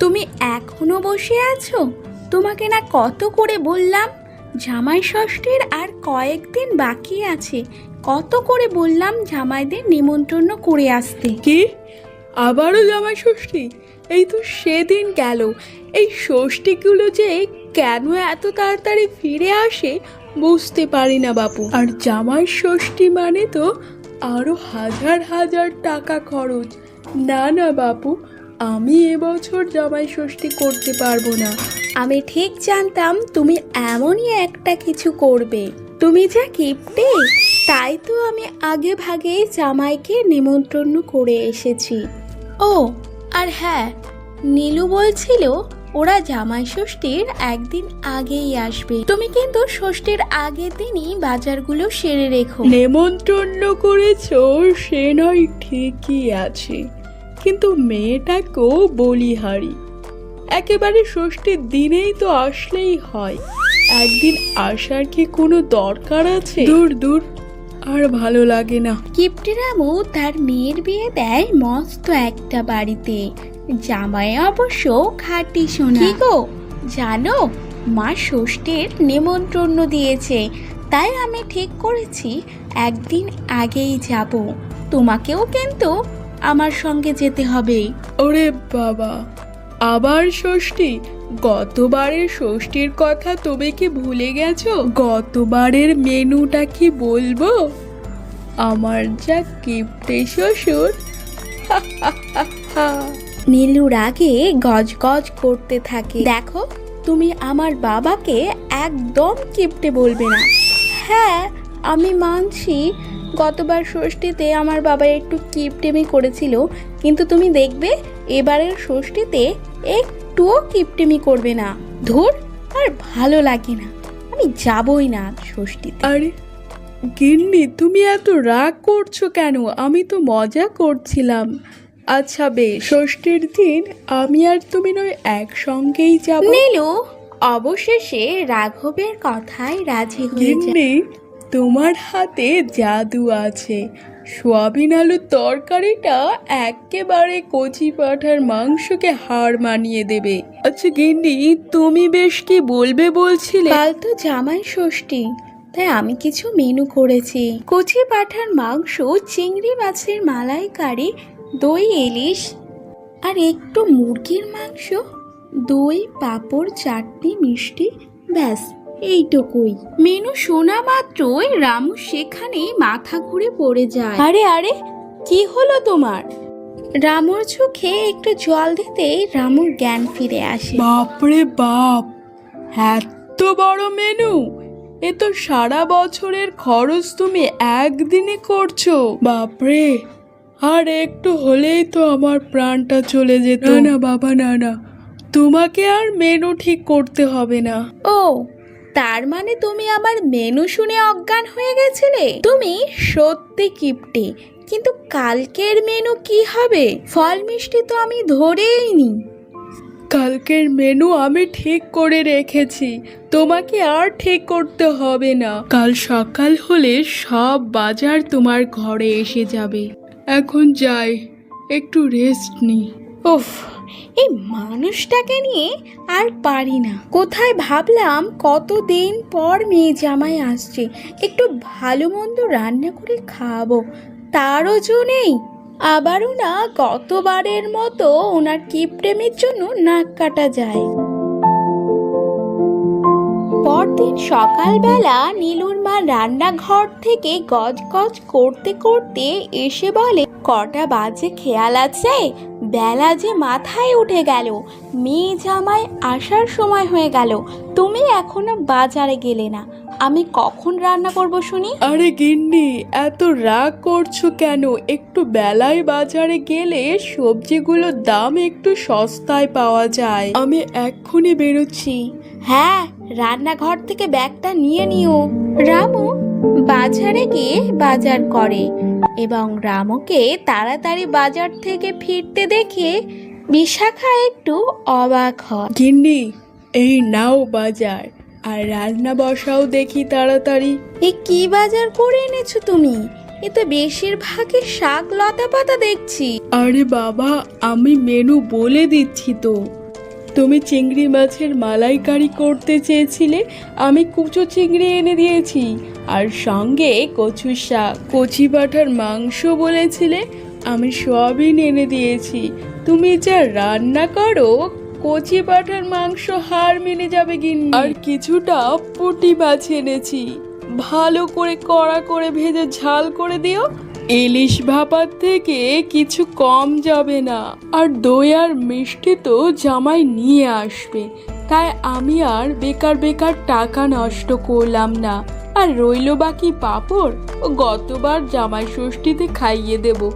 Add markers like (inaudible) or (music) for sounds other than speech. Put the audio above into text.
তুমি এখনও বসে আছো? তোমাকে না কত করে বললাম? জামাই ষষ্ঠীর আর কয়েকদিন বাকি আছে। কত করে বললাম জামাইদের নিমন্ত্রণ করে আসতে? কি? আবারও জামাই ষষ্ঠী? এই তো সেদিন গেল। এই ষষ্ঠীগুলো যে কেন এত তাড়াতাড়ি ফিরে আসে বুঝতে পারি না বাপু। আর জামাই ষষ্ঠী মানে তো আরও হাজার হাজার টাকা খরচ। না না বাপু আমি এবছর জামাই ষষ্ঠী করতে পারব না। আমি ঠিক জানতাম তুমি এমনই একটা কিছু করবে। তুমি যা কিপটে, তাই তো আমি আগে ভাগে জামাইকে নিমন্ত্রণ করে এসেছি। ও, আর হ্যাঁ নীলু বলছিল ওরা জামাই ষষ্ঠীর একদিন আগেই আসবে। তুমি কিন্তু ষষ্ঠীর আগের দিনই বাজারগুলো সেরে রেখো। নেমন্তন্ন করেছ, সে নয় ঠিকই আছে। কিন্তু মেয়েটাকেও বলিহারি একেবারে ষষ্ঠীর দিনেই তো আসলেই হয়। একদিন আসার কি কোনো দরকার আছে? দূর দূর আর ভালো লাগে না। কিপ্টিরামু তার মেয়ের বিয়ে দেয় মস্ত একটা বাড়িতে। জামাই অবশ্য খাঁটি শোনা কি গো? জানো মা ষষ্ঠীর নেমন্ত্রণ দিয়েছে। তাই আমি ঠিক করেছি একদিন আগেই যাব। তোমাকেও কিন্তু আমার সঙ্গে যেতে হবে ওরে বাবা আবার ষষ্ঠী? গতবারের ষষ্ঠীর কথা তুমি কি ভুলে গেছো? গতবারের মেনুটা কি বলব? আমার যা কিপ্টে শ্বশুর। (laughs) নীলুর আগে গজগজ করতে থাকে। দেখো তুমি আমার বাবাকে একদম কিপটে বলবে না। হ্যাঁ আমি মানছি গতবার ষষ্ঠীতে আমার বাবা একটু কিপটেমি করেছিল কিন্তু তুমি দেখবে এবারের ষষ্ঠীতে একটুও কিপটেমি করবে না। ধুর আর ভালো লাগে না। আমি যাবই না ষষ্ঠীতে। আরে গিন্নি তুমি এত রাগ করছ কেন? আমি তো মজা করছিলাম। আচ্ছা বেশ। ষষ্ঠীর দিন আমি আর তুমি নয় একসঙ্গেই যাব। নীলু অবশেষে রাঘবের কথায় রাজি হয়ে যায়। তোমার হাতে জাদু আছে। সোয়াবিন আলুর তরকারিটা একেবারে কচি পাঠার মাংসকে হার মানিয়ে দেবে। আচ্ছা গিন্নি, তুমি বেশ কি বলবে বলছিলে? কাল তো জামাই ষষ্ঠী, তাই আমি কিছু মেনু করেছি। কচি পাঠার মাংস, চিংড়ি মাছের মালাইকারি, দই, ইলিশ, আর একটু মুরগির মাংস, দই, পাঁপড়, চাটনি, মিষ্টি, ব্যাস। এইটুকুই। মেনু শোনা মাত্রই রামু সেখানেই মাথা ঘুরে পড়ে যায়। আরে আরে কি হলো তোমার? রামুর চোখে একটু জল দিতেই রামুর জ্ঞান ফিরে আসে। বাপরে বাপ এত বড় মেনু! এ তো সারা বছরের খরচ তুমি একদিনে করছ। বাপরে আর একটু হলেই তো আমার প্রাণটা চলে যেত। না না বাবা না না তোমাকে আর মেনু ঠিক করতে হবে না। ও তার মানে তুমি আমার মেনু শুনে অজ্ঞান হয়ে গেছিলে? তুমি সত্যি কিপটে, কিন্তু কালকের মেনু কি হবে? ফল মিষ্টি তো আমি ধরেই নি। কালকের মেনু আমি ঠিক করে রেখেছি, তোমাকে আর ঠিক করতে হবে না। কাল সকাল হলে সব বাজার তোমার ঘরে এসে যাবে। এখন যাই, একটু রেস্ট নি। উফ। এই মানুষটাকে নিয়ে আর পারি না। কোথায় ভাবলাম কতদিন পর মেয়ে জামাই আসছে, একটু ভালো মন্দ রান্না করে খাওয়াবো তারও জো নেই। আবারও না গতবারের মতো ওনার কিপ্রেমের জন্য নাক কাটা যায়। পরদিন সকালবেলা নীলুর মা রান্নাঘর থেকে গজগজ করতে করতে এসে বলে, কটা বাজে খেয়াল আছে? বেলা যে মাথায় উঠে গেল মেয়ে জামাই আসার সময় হয়ে গেল। তুমি এখনও বাজারে গেলে না। আমি কখন রান্না করব শুনি? আরে গিন্নি এত রাগ করছ কেন? একটু বেলায় বাজারে গেলে সবজিগুলোর দাম একটু সস্তায় পাওয়া যায়। আমি এক্ষুনি বেরোচ্ছি। হ্যাঁ রান্নাঘর থেকে ব্যাগটা নিয়ে নিও। রামু বাজারে গিয়ে বাজার করে এবং রামুকে তাড়াতাড়ি বাজার থেকে ফিরতে দেখে বিশাখা একটু অবাক হয়। গিন্নি এই নাও বাজার আর রান্না বসাও দেখি তাড়াতাড়ি। এ কি বাজার করে এনেছো তুমি? এ তো বেশিরভাগই শাক লতা পাতা দেখছি। আরে বাবা আমি মেনু বলে দিচ্ছি তো। তুমি চিংড়ি মাছের মালাইকারি করতে চেয়েছিলে, আমি কুচো চিংড়ি এনে দিয়েছি। আর সঙ্গে কচু শাক, কচি পাঠার মাংস বলেছিলে, আমি সবই এনে দিয়েছি। তুমি যা রান্না করো, কচি পাঠার মাংস হার মেনে যাবে গিন্নি। আর কিছুটা পুটি মাছ এনেছি। ভালো করে কড়া করে ভেজে ঝাল করে দিও। ইলিশ ভাপার থেকে কিছু কম যাবে না। আর দই আর মিষ্টি তো জামাই নিয়ে আসবে। তাই আমি আর বেকার বেকার টাকা নষ্ট করলাম না। আর রইল বাকি পাপড়। ও গতবার জামাই ষষ্ঠীতে খাইয়ে দেবো।